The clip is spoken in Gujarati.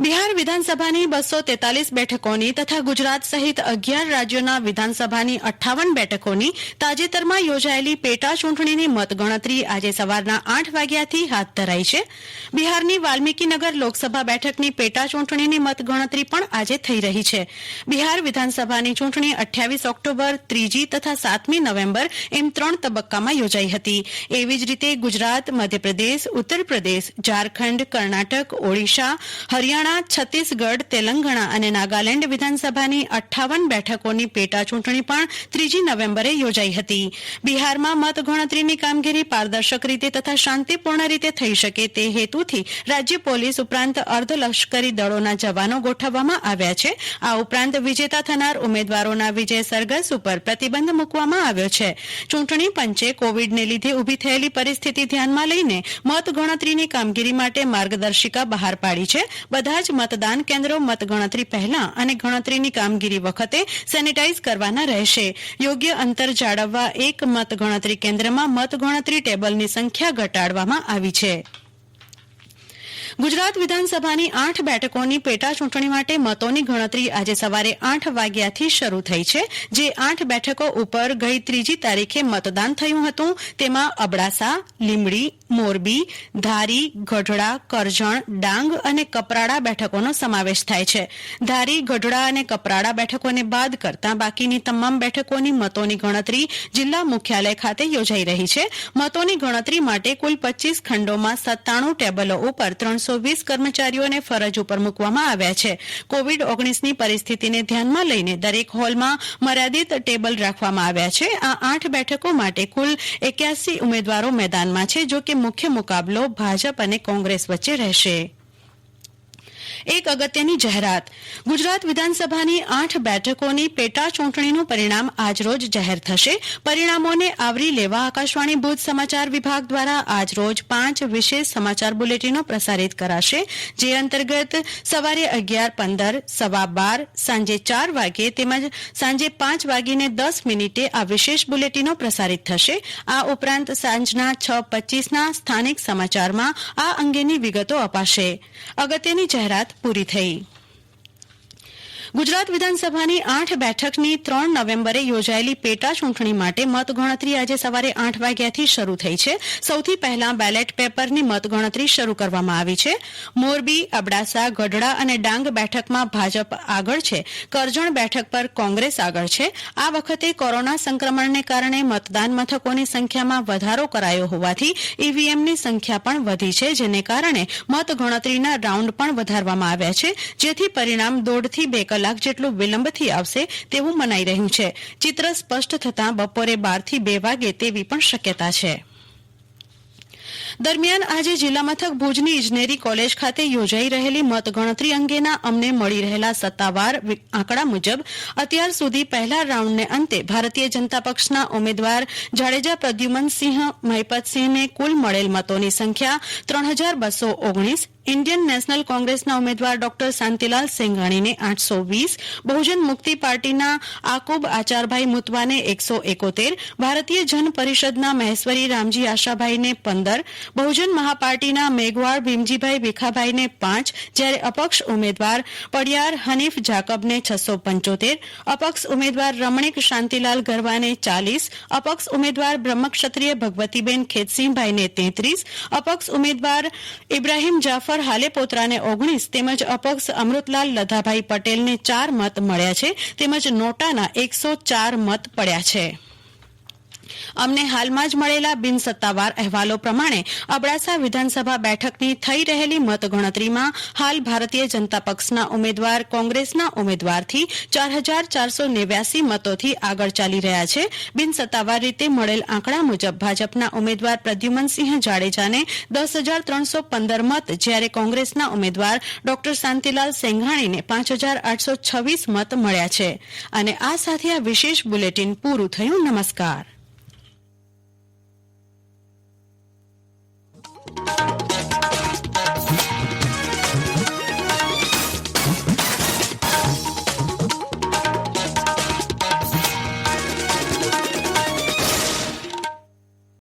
બિહાર વિધાનસભાની બસો તેતાલીસ બેઠકોની તથા ગુજરાત સહિત અગિયાર રાજ્યોના વિધાનસભાની અઠ્ઠાવન બેઠકોની તાજેતરમાં યોજાયેલી પેટા ચૂંટણીની મતગણતરી આજે સવારના આઠ વાગ્યાથી હાથ ધરાઈ છે. બિહારની વાલ્મીકીનગર લોકસભા બેઠકની પેટા ચૂંટણીની મતગણતરી પણ આજે થઈ રહી છે. બિહાર વિધાનસભાની ચૂંટણી અઠ્યાવીસ ઓક્ટોબર, ત્રીજી તથા સાતમી નવેમ્બર એમ ત્રણ તબક્કામાં યોજાઈ હતી. એવી જ રીતે ગુજરાત, મધ્યપ્રદેશ ઉત્તર પ્રદેશ ઝારખંડ, કર્ણાટક, ઓડિશા, હરિયાણા છત્તીસગઢ, તેલંગણા અને નાગાલેન્ડ વિધાનસભાની અઠ્ઠાવન બેઠકોની પેટા ચૂંટણી પણ ત્રીજી નવેમ્બરે યોજાઈ હતી. બિહારમાં મતગણતરીની કામગીરી પારદર્શક રીતે તથા શાંતિપૂર્ણ રીતે થઈ શકે તે હેતુથી રાજ્ય પોલીસ ઉપરાંત અર્ધલશ્કરી દળોના જવાનો ગોઠવવામાં આવ્યા છે. આ ઉપરાંત વિજેતા થનાર ઉમેદવારોના વિજય સરઘસ ઉપર પ્રતિબંધ મૂકવામાં આવ્યો છે. ચૂંટણી પંચે કોવિડને લીધે ઊભી થયેલી પરિસ્થિતિ ધ્યાનમાં લઈને મતગણતરીની કામગીરી માટે માર્ગદર્શિકા બહાર પાડી છે. બધા જ મતદાન કેન્દ્રો મતગણતરી પહેલા અને ગણતરીની કામગીરી વખતે સેનેટાઈઝ કરવાના રહેશે. યોગ્ય અંતર જાળવવા એક મતગણતરી કેન્દ્રમાં મતગણતરી ટેબલની સંખ્યા ઘટાડવામાં આવી છે. ગુજરાત વિધાનસભાની આઠ બેઠકોની પેટા ચૂંટણી માટે મતોની ગણતરી આજે સવારે આઠ વાગ્યાથી શરૂ થઈ છે, જે આઠ બેઠકો ઉપર ગઈ ત્રીજી તારીખે મતદાન થયું હતું. તેમાં અબડાસા, લીંબડી, મોરબી, ધારી, ગઢડા, કરજણ, ડાંગ અને કપરાડા બેઠકોનો સમાવેશ થાય છે. ધારી, ગઢડા અને કપરાડા બેઠકોને બાદ કરતા બાકીની તમામ બેઠકોની મતોની ગણતરી જિલ્લા મુખ્યાલય ખાતે યોજાઈ રહી છે. મતોની ગણતરી માટે કુલ પચીસ ખંડોમાં સત્તાણું ટેબલો ઉપર ત્રણસો વીસ કર્મચારીઓને ફરજ ઉપર મૂકવામાં આવ્યા છે. કોવિડ ઓગણીસની પરિસ્થિતિને ધ્યાનમાં લઈને દરેક હોલમાં મર્યાદિત ટેબલ રાખવામાં આવ્યા છે. આ આઠ બેઠકો માટે કુલ એક્યાસી ઉમેદવારો મેદાનમાં છે, જો કે મુખ્ય મુકાબલો ભાજપ અને કોંગ્રેસ વચ્ચે રહેશે. એક અગત્યની જાહેરાત. ગુજરાત વિધાનસભાની આઠ બેઠકોની પેટા ચૂંટણીનું પરિણામ આજરોજ જાહેર થશે. પરિણામોને આવરી લેવા આકાશવાણી ભુજ સમાચાર વિભાગ દ્વારા આજરોજ પાંચ વિશેષ સમાચાર બુલેટિનો પ્રસારિત કરાશે, જે અંતર્ગત સવારે અગિયાર પંદર, સવા બાર, સાંજે ચાર વાગે તેમજ સાંજે પાંચ વાગીને દસ મિનિટે આ વિશેષ બુલેટિનો પ્રસારિત થશે. આ ઉપરાંત સાંજના છ પચીસના સ્થાનિક સમાચારમાં આ અંગેની વિગતો અપાશે. અગત્યની જાહેરાત પૂરી થઈ. ગુજરાત વિધાનસભાની આઠ બેઠકની ત્રણ નવેમ્બરે યોજાયેલી પેટા ચૂંટણી માટે મતગણતરી આજે સવારે આઠ વાગ્યાથી શરૂ થઈ છે. સૌથી પહેલા બેલેટ પેપરની મતગણતરી શરૂ કરવામાં આવી છે. મોરબી, અબડાસા, ગઢડા અને ડાંગ બેઠકમાં ભાજપ આગળ છે. કરજણ બેઠક પર કોંગ્રેસ આગળ છે. આ વખતે કોરોના સંક્રમણને કારણે મતદાન મથકોની સંખ્યામાં વધારો કરાયો હોવાથી ઈવીએમની સંખ્યા પણ વધી છે, જેને કારણે મતગણતરીના રાઉન્ડ પણ વધારવામાં આવ્યા છે, જેથી પરિણામ દોઢથી બે કલાક જેટલું વિલંબથી આવશે તેવું મનાઈ રહ્યું છે. ચિત્ર સ્પષ્ટ થતાં બપોરે બારથી બે વાગે તેવી પણ શક્યતા છે. દરમિયાન આજે જિલ્લા મથક ભુજની ઇજનેરી કોલેજ ખાતે યોજાઈ રહેલી મતગણતરી અંગેના અમને મળી રહેલા સત્તાવાર આંકડા મુજબ અત્યાર સુધી પહેલા રાઉન્ડને અંતે ભારતીય જનતા પક્ષના ઉમેદવાર જાડેજા પ્રદ્યુમનસિંહ, મહિપતસિંહને કુલ મળેલ મતોની સંખ્યા ત્રણ હજાર બસો ઓગણીસ ઇન્ડિયન નેશનલ કોંગ્રેસના ઉમેદવાર ડોક્ટર શાંતિલાલ સેંઘાણીને આઠસો વીસ, બહુજન મુક્તિ પાર્ટીના આકુબ આચારભાઈ મુતવાને એકસો એકોતેર, ભારતીય જન પરિષદના મહેશ્વરી રામજી આશાભાઈને પંદર, બહુજન મહાપાર્ટીના મેઘવાળ ભીમજીભાઈ ભીખાભાઈને પાંચ, જ્યારે અપક્ષ ઉમેદવાર પડિયાર હનીફ જાકબને છસો પંચોતેર, અપક્ષ ઉમેદવાર રમણીક શાંતિલાલ ગરવાને ચાલીસ, અપક્ષ ઉમેદવાર બ્રહ્મક્ષત્રિય ભગવતીબેન ખેતસિંહભાઈને તેત્રીસ, અપક્ષ ઉમેદવાર ઇબ્રાહીમ જાફર પર હાલેપોત્રાને ઓગણીસ તેમજ અપક્ષ અમૃતલાલ લધાભાઈ પટેલને ચાર મત મળ્યા છે તેમજ નોટાના એકસો ચાર મત પડ્યા છે. અમને હાલમાં જ મળેલા બિનસત્તાવાર અહેવાલો પ્રમાણે અબડાસા વિધાનસભા બેઠકની થઈ રહેલી મતગણતરીમાં હાલ ભારતીય જનતા પક્ષના ઉમેદવાર, કોંગ્રેસના ઉમેદવારથી ચાર હજાર ચારસો નેવ્યાસી મતોથી આગળ ચાલી રહ્યા છે. બિનસત્તાવાર રીતે મળેલ આંકડા મુજબ ભાજપના ઉમેદવાર પ્રદ્યુમનસિંહ જાડેજાને દસ હજાર ત્રણસો પંદર મત, જ્યારે કોંગ્રેસના ઉમેદવાર ડોક્ટર શાંતિલાલ સેંઘાણીને પાંચ હજાર આઠસો છવ્વીસ મત મળ્યા છે. અને આ સાથે આ વિશેષ બુલેટિન પૂરું થયું. નમસ્કાર.